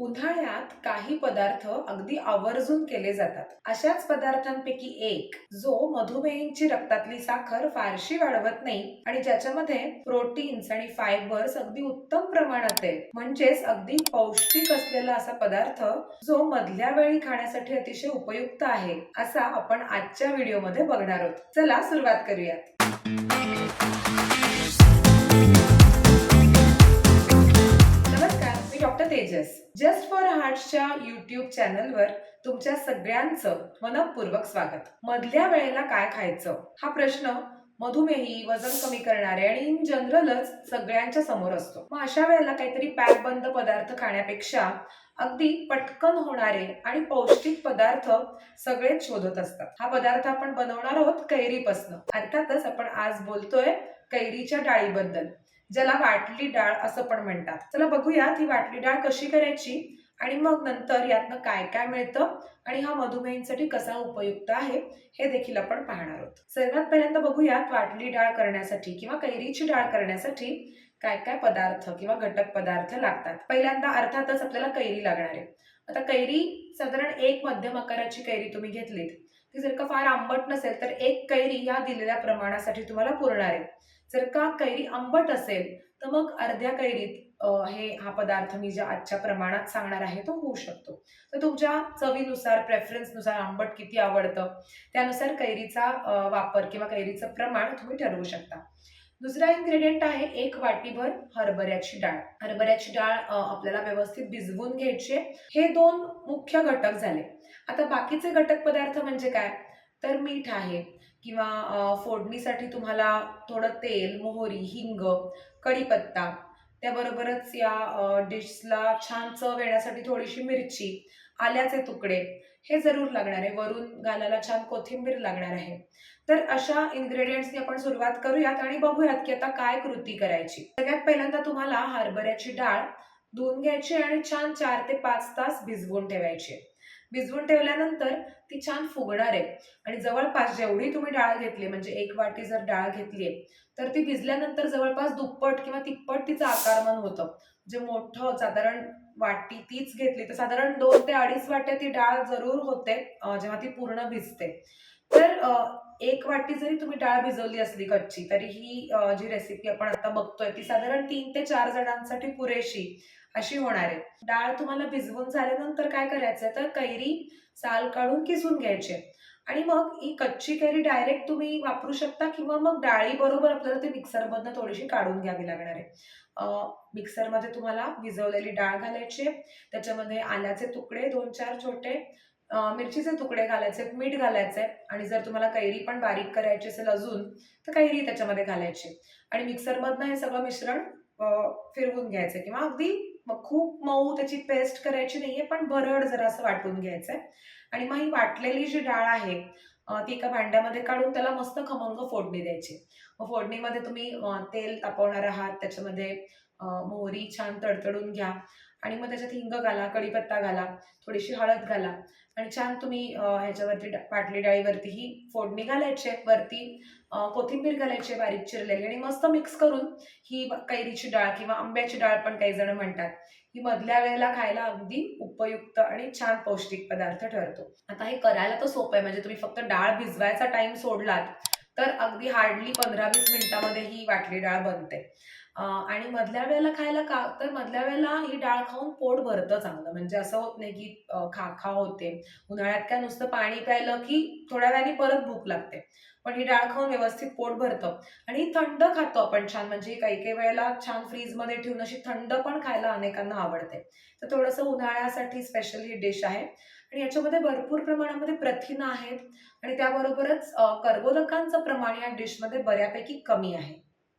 उन्हाळ्यात काही पदार्थ अगदी आवर्जून केले जातात. अशाच पदार्थांपैकी एक जो मधुमेहींची रक्तातली साखर फारशी वाढवत नाही आणि ज्याच्यामध्ये प्रोटीन्स आणि फायबर्स अगदी उत्तम प्रमाणात आहे. म्हणजेच अगदी पौष्टिक असलेला असा पदार्थ जो मधल्या वेळी खाण्यासाठी अतिशय उपयुक्त आहे असा आपण आजच्या व्हिडिओमध्ये बघणार आहोत. चला सुरुवात करूयात. आर्ट्सच्या फॉर युट्यूब चॅनलवर तुमच्या सगळ्यांचं मनपूर्वक स्वागत. मधल्या वेळेला काय खायचं? हा प्रश्न मधुमेही वजन कमी करणारे आणि इन जनरलच सगळ्यांच्या समोर असतो. मग अशा वेळेला काहीतरी पॅक बंद पदार्थ खाण्यापेक्षा अगदी पटकन होणारे आणि पौष्टिक पदार्थ सगळेच शोधत असतात. हा पदार्थ आपण बनवणार आहोत कैरीपासनं. अर्थातच आपण आज बोलतोय कैरीच्या डाळीबद्दल ज्याला वाटली डाळ असं पण म्हणतात. चला बघूयात ही वाटली डाळ कशी करायची? आणि मग नंतर यातनं काय काय मिळतं आणि हा मधुमेहींसाठी कसा उपयुक्त आहे हे देखील आपण पाहणार आहोत. सर्वात पहिल्यांदा बघूयात वाटली डाळ करण्यासाठी किंवा कैरीची डाळ करण्यासाठी काय काय पदार्थ किंवा घटक पदार्थ लागतात. पहिल्यांदा अर्थातच आपल्याला कैरी लागणार आहे. आता कैरी साधारण एक मध्यम आकाराची कैरी तुम्ही घेतलीत. ती जर का फार आंबट नसेल तर एक कैरी या दिलेल्या प्रमाणासाठी तुम्हाला पुरणार आहे. जर का कैरी आंबट असेल तर मग अर्ध्या कैरीत हे हा पदार्थ मी ज्या आजच्या प्रमाणात सांगणार आहे तो होऊ शकतो. तर तुमच्या चवीनुसार प्रेफरन्सनुसार आंबट किती आवडतं त्यानुसार कैरीचा वापर किंवा कैरीचं प्रमाण तुम्ही ठरवू शकता. दुसरा इन्ग्रेडियंट आहे एक वाटीभर हरभऱ्याची डाळ. हरभऱ्याची डाळ आपल्याला व्यवस्थित भिजवून घ्यायची हे दोन मुख्य घटक झाले. आता बाकीचे घटक पदार्थ म्हणजे काय? तर मीठ आहे किंवा फोडणीसाठी तुम्हाला थोडं तेल मोहरी हिंग कढीपत्ता त्याबरोबरच या डिशला छान चव येण्यासाठी थोडीशी मिरची आल्याचे तुकडे. हे जरूर लागणार आहे. वरून घालायला छान कोथिंबीर लागणार आहे. तर अशा इन्ग्रेडियंट्सनी आपण सुरुवात करूयात आणि बघूयात की आता काय कृती करायची. सगळ्यात पहिल्यांदा तुम्हाला हरभऱ्याची डाळ धुवून घ्यायची आणि छान चार ते पाच तास भिजवून ठेवायची. भिजवून ठेवल्यानंतर ती छान फुगणार आहे. आणि जवळपास जेवढी तुम्ही डाळ घेतली म्हणजे एक वाटी जर डाळ घेतली तर ती भिजल्यानंतर जवळपास दुप्पट किंवा तिप्पट तिचं आकारमान होतं. जे मोठं साधारण वाटी तीच घेतली. तर साधारण दोन ते अडीच वाट्या ती डाळ जरूर होते जेव्हा ती पूर्ण भिजते. तर एक वाटी जरी तुम्ही डाळ भिजवली असली कच्ची तरी ही जी रेसिपी आपण आता बघतोय ती साधारण तीन ते चार जणांसाठी पुरेशी अशी होणार आहे. डाळ तुम्हाला भिजवून झाल्यानंतर काय करायचंय? तर कैरी साल काढून किसून घ्यायची आणि मग ही कच्ची कैरी डायरेक्ट तुम्ही वापरू शकता किंवा मग डाळी बरोबर आपल्याला ते मिक्सरमधनं थोडीशी काढून घ्यावी लागणार आहे. मिक्सरमध्ये तुम्हाला भिजवलेली डाळ घालायची आहे. त्याच्यामध्ये आल्याचे तुकडे दोन चार छोटे मिरचीचे तुकडे घालायचे मीठ घालायचे आणि जर तुम्हाला कैरी पण बारीक करायची असेल अजून तर कैरी त्याच्यामध्ये घालायची आणि मिक्सरमधनं हे सगळं मिश्रण फिरवून घ्यायचं किंवा अगदी मग खूप मऊ त्याची पेस्ट करायची नाहीये पण भरड जरा असं वाटून घ्यायचंय. आणि मग ही वाटलेली जी डाळ आहे ती एका भांड्यामध्ये काढून त्याला मस्त खमंग फोडणी द्यायची. मग फोडणीमध्ये तुम्ही तेल तापवणार आहात त्याच्यामध्ये मोहरी छान तडतडून घ्या. आणि मग त्याच्यात हिंग घाला कढीपत्ता घाला थोडीशी हळद घाला. आणि छान तुम्ही ह्याच्यावरती पाटली डाळीवरती ही फोडणी घालायची. आहे. वरती कोथिंबीर घालायची बारीक चिरलेली आणि मस्त मिक्स करून ही कैरीची डाळ किंवा आंब्याची डाळ पण काही जण म्हणतात. ही मधल्या वेळेला खायला अगदी उपयुक्त आणि छान पौष्टिक पदार्थ ठरतो. आता हे करायला तर सोपं आहे. म्हणजे तुम्ही फक्त डाळ भिजवायचा टाइम सोडलात तर अगदी हार्डली पंधरा वीस मिनिटामध्ये ही वाटली डाळ बनते. आणि मधल्या वेळेला खायला का तर मधल्या वेळेला ही डाळ खाऊन पोट भरतं चांगलं. म्हणजे असं होत नाही की खा खा होते. उन्हाळ्यात काय नुसतं पाणी प्यायलं की थोड्या वेळाने परत भूक लागते. पण ही डाळ खाऊन व्यवस्थित पोट भरतं. आणि थंड खातो आपण छान. म्हणजे काही काही वेळेला छान फ्रीजमध्ये ठेवून अशी थंड पण खायला अनेकांना आवडते. तर थोडंसं उन्हाळ्यासाठी स्पेशल ही डिश आहे. आणि याच्यामध्ये भरपूर प्रमाणामध्ये प्रथिनं आहेत. आणि त्याबरोबरच कर्बोदकांचं प्रमाण या डिशमध्ये बऱ्यापैकी कमी आहे.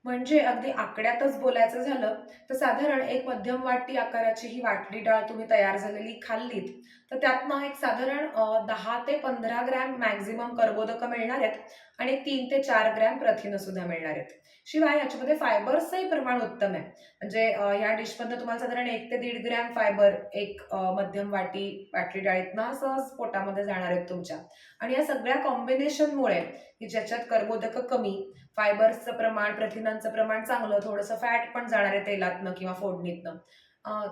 म्हणजे अगदी आकड्यातच बोलायचं झालं तर साधारण एक मध्यम वाटी आकाराची ही वाटली डाळ तुम्ही तयार झालेली खाल्लीत. तर त्यातनं एक साधारण दहा ते पंधरा ग्रॅम मॅक्झिमम कर्बोदकं मिळणार आहेत आणि तीन ते चार ग्रॅम प्रथिनं सुद्धा मिळणार आहेत. शिवाय याच्यामध्ये फायबर्सचंही प्रमाण उत्तम आहे. म्हणजे या डिशमधनं तुम्हाला साधारण एक ते दीड ग्रॅम फायबर एक मध्यम वाटी वाटली डाळीतनं सहज पोटामध्ये जाणार आहेत तुमच्या. आणि या सगळ्या कॉम्बिनेशनमुळे की ज्याच्यात कर्बोदकं कमी फायबर्सचं प्रमाण प्रथिनांचं प्रमाण चांगलं थोडंसं फॅट पण जाणार आहे तेलातनं किंवा फोडणीतनं.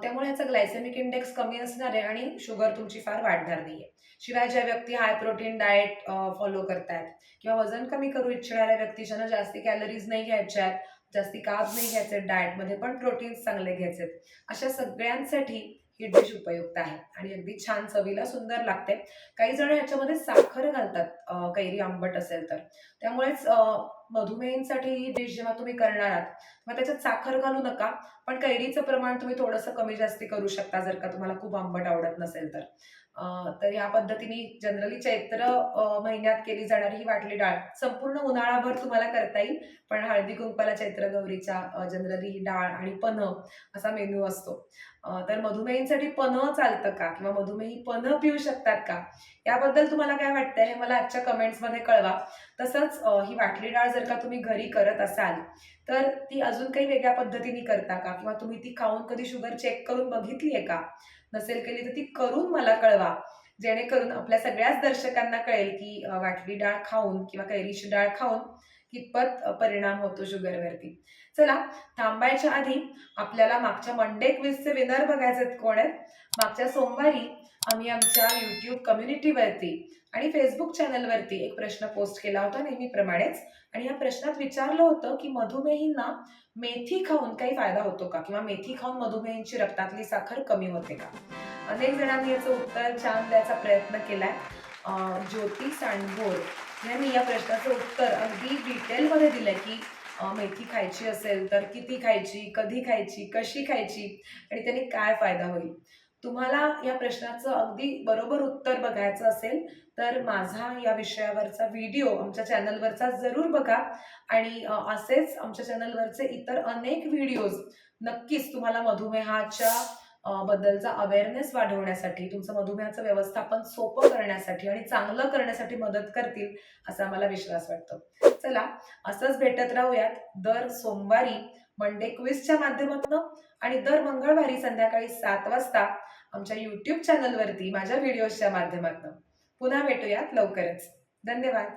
त्यामुळे याचा ग्लायसेमिक इंडेक्स कमी असणार आहे आणि शुगर तुमची फार वाढणार नाहीये. शिवाय ज्या व्यक्ती हाय प्रोटीन डाएट फॉलो करतायत किंवा वजन कमी करू इच्छिणाऱ्या व्यक्ती ज्यांना जास्ती कॅलरीज नाही घ्यायच्या आहेत जास्ती कार्ब नाही घ्यायचे डाएटमध्ये पण प्रोटीन्स चांगले घ्यायचे अशा सगळ्यांसाठी ही डिश उपयुक्त आहे. आणि अगदी छान चवीला सुंदर लागते. काही जण ह्याच्यामध्ये साखर घालतात कैरी आंबट असेल तर. त्यामुळेच मधुमेहींसाठी ही डिश जेव्हा तुम्ही करणार आहात मग त्याच्यात साखर घालू नका. पण कैरीचं प्रमाण तुम्ही थोडंसं कमी जास्ती करू शकता जर का तुम्हाला खूप आंबट आवडत नसेल तर. तर ह्या पद्धतीने जनरली चैत्र महिन्यात केली जाणारी ही वाटली डाळ. संपूर्ण उन्हाळाभर तुम्हाला करता येईल पण हळदी कुंकवाला चैत्र गौरीच्या जनरली ही डाळ आणि पन्ह असा मेन्यू असतो. तर मधुमेहींसाठी पन्ह चालतं का? किंवा मधुमेही पन्ह पिऊ शकतात का? याबद्दल तुम्हाला काय वाटतंय हे मला आजच्या कमेंट्समध्ये कळवा. तसंच ही वाटली डाळ जर का तुम्ही घरी करत असाल तर ती अजून काही वेगळ्या पद्धतीने करता का? किंवा तुम्ही ती खाऊन कधी शुगर चेक करून बघितली आहे का? नसेल केली तर ती करून मला कळवा जेणेकरून आपल्या सगळ्याच दर्शकांना कळेल की वाटली डाळ खाऊन किंवा कैरीची डाळ खाऊन कितपत परिणाम होतो शुगरवरती. चला थांबायच्या आधी आपल्याला मागच्या मंडे क्विजचे विनर बघायचे आहेत कोण आहेत? मागच्या सोमवारी आम्ही आमच्या युट्यूब कम्युनिटीवरती आणि फेसबुक चॅनलवरती एक प्रश्न पोस्ट केला होता नेहमीप्रमाणेच. आणि या प्रश्नात विचारलं होतं की मधुमेहींना मेथी खाऊन काही फायदा होतो का? किंवा मेथी खाऊन मधुमेहींची रक्तातली साखर कमी होते का? अनेक जणांनी याचं उत्तर छान द्यायचा प्रयत्न केलाय. ज्योती सांडभोर यांनी या प्रश्नाचं उत्तर अगदी डिटेलमध्ये दिलंय की मेथी खायची असेल तर किती खायची कधी खायची कशी खायची आणि त्याने काय फायदा होईल? तुम्हाला या प्रश्नाचं अगदी बरोबर उत्तर बघायचं असेल तर माझा या विषयावरचा व्हिडिओ आमच्या चॅनलवरचा जरूर बघा. आणि असेच आमच्या चॅनलवरचे इतर अनेक व्हिडिओज नक्कीच तुम्हाला मधुमेहाच्या बद्दलचा अवेअरनेस वाढवण्यासाठी तुमचं मधुमेहाचं व्यवस्थापन सोपं करण्यासाठी आणि चांगलं करण्यासाठी मदत करतील असा मला विश्वास वाटतो. चला असंच भेटत राहूयात दर सोमवारी मंडे क्विजच्या माध्यमातून आणि दर मंगळवारी संध्याकाळी सात वाजता. आमच्या यूट्यूब चॅनलवरती माझ्या व्हिडिओजच्या माध्यमातून. पुन्हा भेटूयात लवकरच. धन्यवाद.